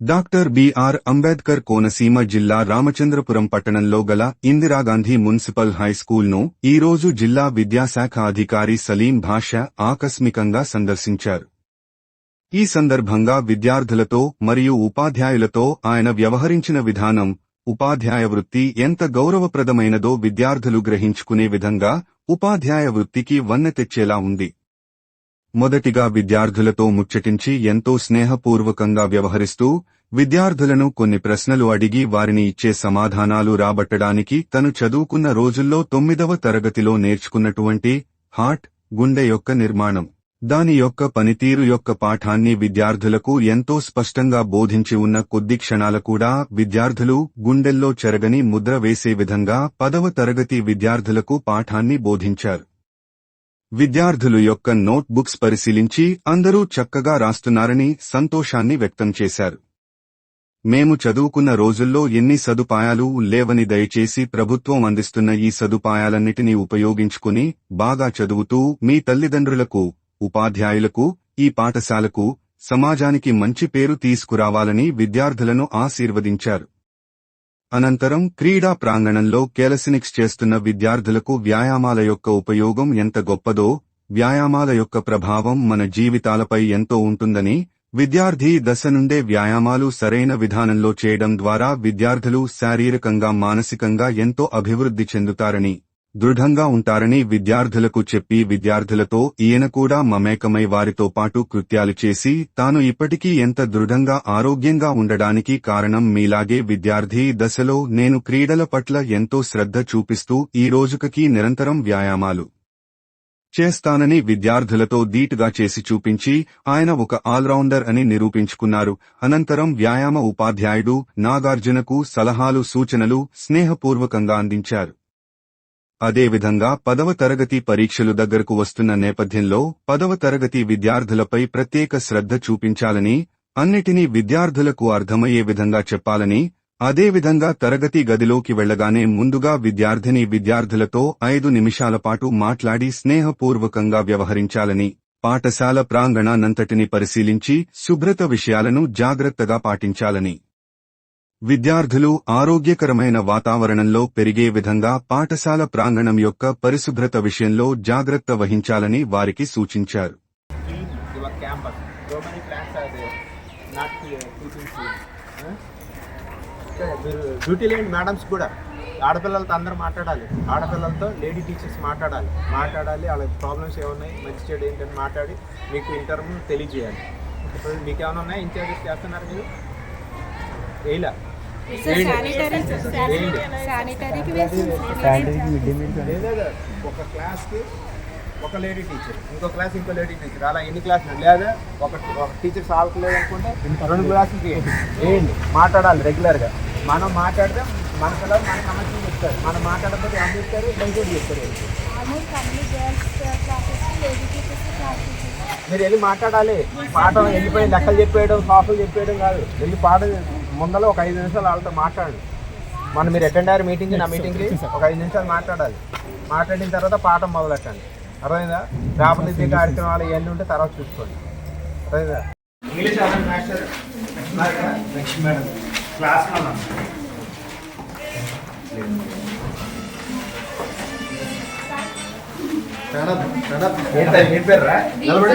Doctor BR Ambedkar Konaseema జిల్లా రామచంద్రపురం పట్టణంలో గల ఇందిరాగాంధీ మున్సిపల్ హైస్కూల్ను ఈరోజు జిల్లా విద్యాశాఖ అధికారి సలీం భాష ఆకస్మికంగా సందర్శించారు. ఈ సందర్భంగా విద్యార్థులతో మరియు ఉపాధ్యాయులతో ఆయన వ్యవహరించిన విధానం ఉపాధ్యాయ వృత్తి ఎంత గౌరవప్రదమైనదో విద్యార్థులు గ్రహించుకునే విధంగా ఉపాధ్యాయ వృత్తికి వన్నె తెచ్చేలా ఉంది. మొదటిగా విద్యార్థులతో ముచ్చటించి ఎంతో స్నేహపూర్వకంగా వ్యవహరిస్తూ విద్యార్థులను కొన్ని ప్రశ్నలు అడిగి వారిని ఇచ్చే సమాధానాలు రాబట్టడానికి తను చదువుకున్న రోజుల్లో తొమ్మిదవ తరగతిలో నేర్చుకున్నటువంటి హార్ట్ గుండె యొక్క నిర్మాణం. దాని యొక్క పనితీరు యొక్క పాఠాన్ని విద్యార్థులకు ఎంతో స్పష్టంగా బోధించి ఉన్న కొద్ది క్షణాల కూడా విద్యార్థులు గుండెల్లో చెరగని ముద్ర వేసే విధంగా పదవ తరగతి విద్యార్థులకు పాఠాన్ని బోధించారు. విద్యార్థులు యొక్క నోట్ బుక్స్ పరిశీలించి అందరూ చక్కగా రాస్తున్నారని సంతోషాన్ని వ్యక్తం చేశారు. మేము చదువుకున్న రోజుల్లో ఎన్ని సదుపాయాలు లేవని దయచేసి ప్రభుత్వం అందిస్తున్న ఈ సదుపాయాలన్నిటినీ ఉపయోగించుకుని బాగా చదువుతూ మీ తల్లిదండ్రులకు ఉపాధ్యాయులకు ఈ పాఠశాలకు సమాజానికి మంచి పేరు తీసుకురావాలని విద్యార్థులను ఆశీర్వదించారు. అనంతరం క్రీడా ప్రాంగణంలో కేలసినిక్స్ చేస్తున్న విద్యార్థులకు వ్యాయామాల యొక్క ఉపయోగం ఎంత గొప్పదో వ్యాయామాల యొక్క ప్రభావం మన జీవితాలపై ఎంతో ఉంటుందని విద్యార్థి దశ నుండే వ్యాయామాలు సరైన విధానంలో చేయడం ద్వారా విద్యార్థులు శారీరకంగా మానసికంగా ఎంతో అభివృద్ధి చెందుతారని. దృఢంగా ఉంటారని విద్యార్థులకు చెప్పి విద్యార్థులతో ఈయన కూడా మమేకమై వారితో పాటు కృత్యాలు చేసి తాను ఇప్పటికీ ఎంత దృఢంగా ఆరోగ్యంగా ఉండడానికి కారణం మీలాగే విద్యార్థి దశలో నేను క్రీడల పట్ల ఎంతో శ్రద్ధ చూపిస్తూ ఈ రోజుకకి నిరంతరం వ్యాయామాలు చేస్తానని విద్యార్థులతో దీటుగా చేసి చూపించి ఆయన ఒక ఆల్రౌండర్ అని నిరూపించుకున్నారు. అనంతరం వ్యాయామ ఉపాధ్యాయుడు నాగార్జునకు సలహాలు సూచనలు స్నేహపూర్వకంగా అందించారు. అదేవిధంగా పదవ తరగతి పరీక్షలు దగ్గరకు వస్తున్న నేపథ్యంలో పదవ తరగతి విద్యార్థులపై ప్రత్యేక శ్రద్ధ చూపించాలని అన్నిటినీ విద్యార్థులకు అర్థమయ్యే విధంగా చెప్పాలని అదేవిధంగా తరగతి గదిలోకి వెళ్ళగానే ముందుగా విద్యార్థిని విద్యార్థులతో ఐదు నిమిషాల పాటు మాట్లాడి స్నేహపూర్వకంగా వ్యవహరించాలని పాఠశాల ప్రాంగణానంతటిని పరిశీలించి శుభ్రత విషయాలను జాగ్రత్తగా పాటించాలని. విద్యార్థులు ఆరోగ్యకరమైన వాతావరణంలో పెరిగే విధంగా పాఠశాల ప్రాంగణం యొక్క పరిశుభ్రత విషయంలో జాగ్రత్త వహించాలని వారికి సూచించారు. డ్యూటీ లేని మేడమ్స్ కూడా ఆడపిల్లలతో అందరూ మాట్లాడాలి ఆడపిల్లలతో లేడీ టీచర్స్ మాట్లాడాలి మాట్లాడాలి వాళ్ళ ప్రాబ్లమ్స్ ఏమున్నాయి మంచి చెడు ఏంటని మాట్లాడి మీకు ఇంటర్వ్యూ తెలియజేయాలి ఇప్పుడు మీకు ఏమైనా ఉన్నాయా ఇన్ఛార్జెస్ చేస్తున్నారు మీరు వేయలే ఒక క్లాస్కి ఒక లేడీ టీచర్ ఇంకో క్లాస్ ఇంకో లేడీ టీచర్. అలా ఎన్ని క్లాసులు? లేదా ఒక ఒక టీచర్ సాల్వలేదు అనుకుంటే రెండు క్లాసులకి వేయండి మాట్లాడాలి రెగ్యులర్గా. మనం మాట్లాడితే మన పిల్లలు మన సమస్యలు చెప్తారు. మనం మాట్లాడకపోతే ఏం చెప్తారు? బయట చెప్తారు మీరు వెళ్ళి మాట్లాడాలి. పాఠం వెళ్ళిపోయి లెక్కలు చెప్పేయడం సాఫ్లు చెప్పేయడం కాదు. వెళ్ళి పాఠం ముందర ఒక ఐదు నిమిషాలు వాళ్ళతో మాట్లాడండి మనం మీరు అటెండ్ అయ్యారు మీటింగ్ నా మీటింగ్కి ఒక ఐదు నిమిషాలు మాట్లాడాలి. మాట్లాడిన తర్వాత పాఠం మొదలెట్టండి. అర్థమైందా? రాబోయే కార్యక్రమాలు ఇవన్నీ ఉంటే తర్వాత చూసుకోండి. అర్థమైందా? English madam. క్లాస్ ఏంటి? ఏం పేరు రా నిలబడి.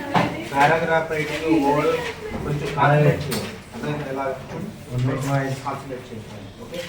పారాగ్రాఫ్ రైటింగ్ వర్డ్ కొంచెం కాన్సన్ట్రేట్ చేయాలి అర్థమైందా? ఎలా కాన్సన్ట్రేట్ చేయాలి ఓకే?